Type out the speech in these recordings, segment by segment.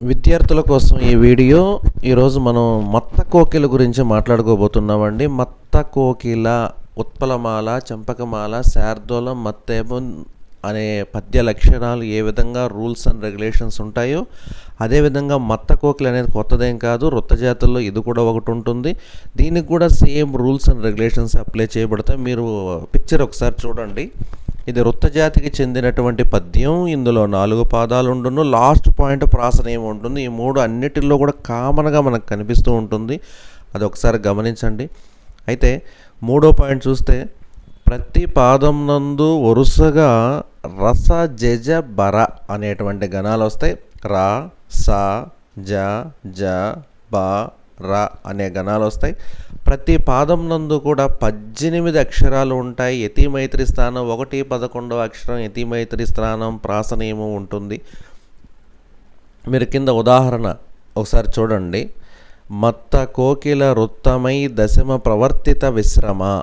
విద్యార్థుల కోసం ఈ వీడియో ఈరోజు మనం మత్త కోకిల గురించి మాట్లాడుకోబోతున్నామండి. మత్త కోకిల ఉత్పలమాల చంపకమాల శార్దోలం మత్తేబం అనే పద్య లక్షణాలు ఏ విధంగా రూల్స్ అండ్ రెగ్యులేషన్స్ ఉంటాయో అదేవిధంగా మత్త కోకిల అనేది కొత్తదేం కాదు వృత్త జాతుల్లో ఇది కూడా ఒకటి ఉంటుంది. దీనికి కూడా same rules and regulations apply చేయబడతాయి. మీరు పిక్చర్ ఒకసారి చూడండి. ఇది వృత్త జాతికి చెందినటువంటి పద్యం. ఇందులో నాలుగు పాదాలు ఉండును. లాస్ట్ పాయింట్ ప్రాసనయం ఉంటుంది. ఈ మూడు అన్నిటిలో కూడా కామన్గా మనకు కనిపిస్తూ ఉంటుంది. అది ఒకసారి గమనించండి. అయితే మూడో పాయింట్ చూస్తే ప్రతి పాదం నందు వరుసగా రస జజ బర అనేటువంటి గణాలు వస్తాయి. రా స జ జ బ రా అనే గణాలు వస్తాయి. ప్రతి పాదం నందు కూడా పద్దెనిమిది అక్షరాలు ఉంటాయి. యతి మైత్రి స్థానం ఒకటి పదకొండవ అక్షరం యతి మైత్రి స్థానం ప్రాసనీయము ఉంటుంది. మీరు కింద ఉదాహరణ ఒకసారి చూడండి. మత్త కోకిల వృత్తమై దశమ ప్రవర్తిత విశ్రమ.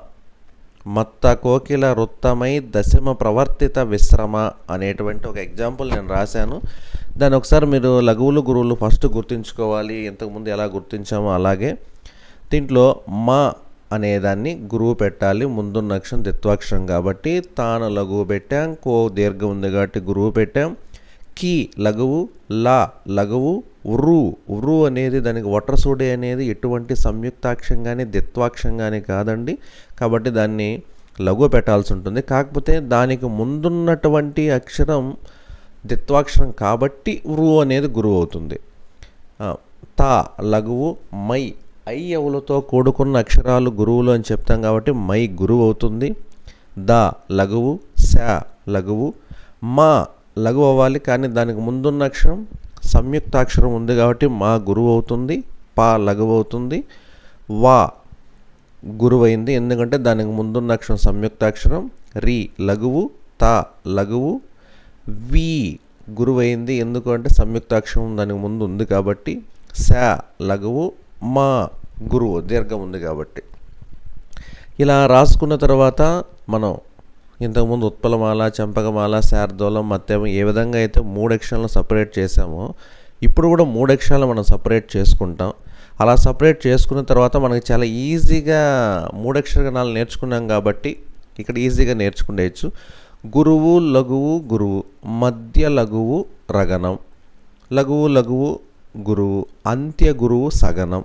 మత్త కోకిల వృత్తమై దశమ ప్రవర్తిత విశ్రమ అనేటువంటి ఒక ఎగ్జాంపుల్ నేను రాశాను. దాన్ని ఒకసారి మీరు లఘువులు గురువులు ఫస్ట్ గుర్తుంచుకోవాలి ఇంతకుముందు ఎలా గుర్తించామో అలాగే. దీంట్లో మా అనేదాన్ని గురువు పెట్టాలి ముందున్న అక్షరం దిత్వాక్షరం కాబట్టి తాను లఘువు పెట్టాం కో దీర్ఘం ఉంది కాబట్టి గురువు పెట్టాం. కి లఘువు లా లఘువు ఉర్రు ఉర్రు అనేది దానికి వట్రసుడే అనేది ఎటువంటి సంయుక్తాక్షం కానీ దిత్వాక్షం కానీ కాదండి. కాబట్టి దాన్ని లఘు పెట్టాల్సి ఉంటుంది. కాకపోతే దానికి ముందున్నటువంటి అక్షరం దిత్వాక్షరం కాబట్టి ఉరు అనేది గురువు అవుతుంది. తా లఘువు మై ఐ అవులతో కూడుకున్న అక్షరాలు గురువులు అని చెప్తాం కాబట్టి మై గురువు అవుతుంది. ద లఘువు శ లఘువు మా లఘు అవ్వాలి కానీ దానికి ముందున్న అక్షరం సంయుక్తాక్షరం ఉంది కాబట్టి మా గురువు అవుతుంది పా లఘు అవుతుంది వా గురువైంది ఎందుకంటే దానికి ముందున్న అక్షరం సంయుక్తాక్షరం రి లఘువు తా లఘువు వి గురువైంది ఎందుకు అంటే సంయుక్తాక్షరం దానికి ముందు ఉంది కాబట్టి శ లఘువు మా గురువు దీర్ఘం ఉంది కాబట్టి. ఇలా రాసుకున్న తర్వాత మనం ఇంతకుముందు ఉత్పలమాల చంపకమాల శారదోలం మత్యం ఏ విధంగా అయితే మూడు అక్షరాలను సపరేట్ చేసామో ఇప్పుడు కూడా మూడు అక్షరాలు మనం సపరేట్ చేసుకుంటాం. అలా సపరేట్ చేసుకున్న తర్వాత మనకి చాలా ఈజీగా మూడు గణాలు నేర్చుకున్నాం కాబట్టి ఇక్కడ ఈజీగా నేర్చుకునేయచ్చు గురువు లఘువు గురువు మధ్య లఘువు రగనం లఘువు లఘువు గురువు అంత్య గురువు సగనం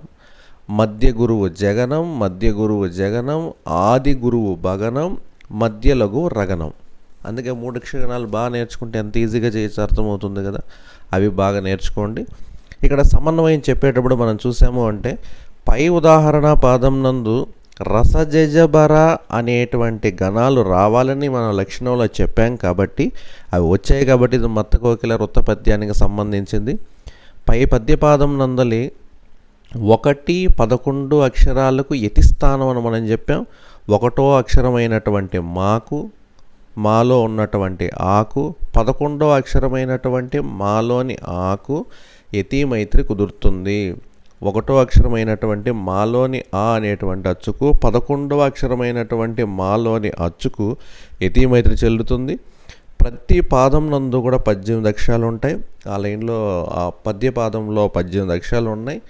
మధ్య గురువు జగనం మధ్య గురువు జగనం ఆది గురువు భగనం మధ్య రగనం అందుకే మూడు అక్షరగణాలు బాగా నేర్చుకుంటే ఎంత ఈజీగా చేయొచ్చు అర్థమవుతుంది కదా? అవి బాగా నేర్చుకోండి. ఇక్కడ సమన్వయం చెప్పేటప్పుడు మనం చూసాము అంటే పై ఉదాహరణ పాదం నందు రసజజబర అనేటువంటి గణాలు రావాలని మన లక్షణంలో చెప్పాం కాబట్టి అవి వచ్చాయి కాబట్టి ఇది మత్త కోకిల వృత్తపద్యానికి సంబంధించింది. పై పద్యపాదం నందలి ఒకటి పదకొండు అక్షరాలకు యతిస్థానం అని మనం చెప్పాం. ఒకటో అక్షరమైనటువంటి మాకు మాలో ఉన్నటువంటి ఆకు పదకొండో అక్షరమైనటువంటి మాలోని ఆకు యతి మైత్రి కుదురుతుంది. ఒకటో అక్షరమైనటువంటి మాలోని ఆ అనేటువంటి అచ్చుకు పదకొండవ అక్షరమైనటువంటి మాలోని అచ్చుకు యతి మైత్రి చెల్లుతుంది. ప్రతి పాదం నందు కూడా పద్దెనిమిది అక్షరాలు ఉంటాయి. ఆ లైన్లో ఆ పద్య పాదంలో పద్దెనిమిది అక్షరాలు ఉన్నాయి.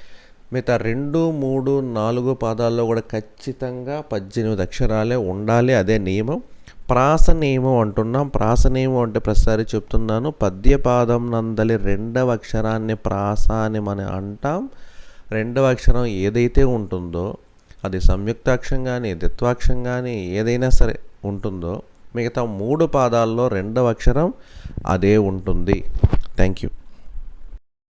మిగతా రెండు మూడు నాలుగు పాదాల్లో కూడా ఖచ్చితంగా పద్దెనిమిది అక్షరాలే ఉండాలి. అదే నియమం. ప్రాస నియమం అంటున్నాం. ప్రాస నియమం అంటే ప్రతిసారి చెప్తున్నాను. పద్యపాదం నందలి రెండవ అక్షరాన్ని ప్రాస అని మనం అంటాం. రెండవ అక్షరం ఏదైతే ఉంటుందో అది సంయుక్తాక్షం కానీ ద్విత్వాక్షం కానీ ఏదైనా సరే ఉంటుందో మిగతా మూడు పాదాల్లో రెండవ అక్షరం అదే ఉంటుంది. Thank you.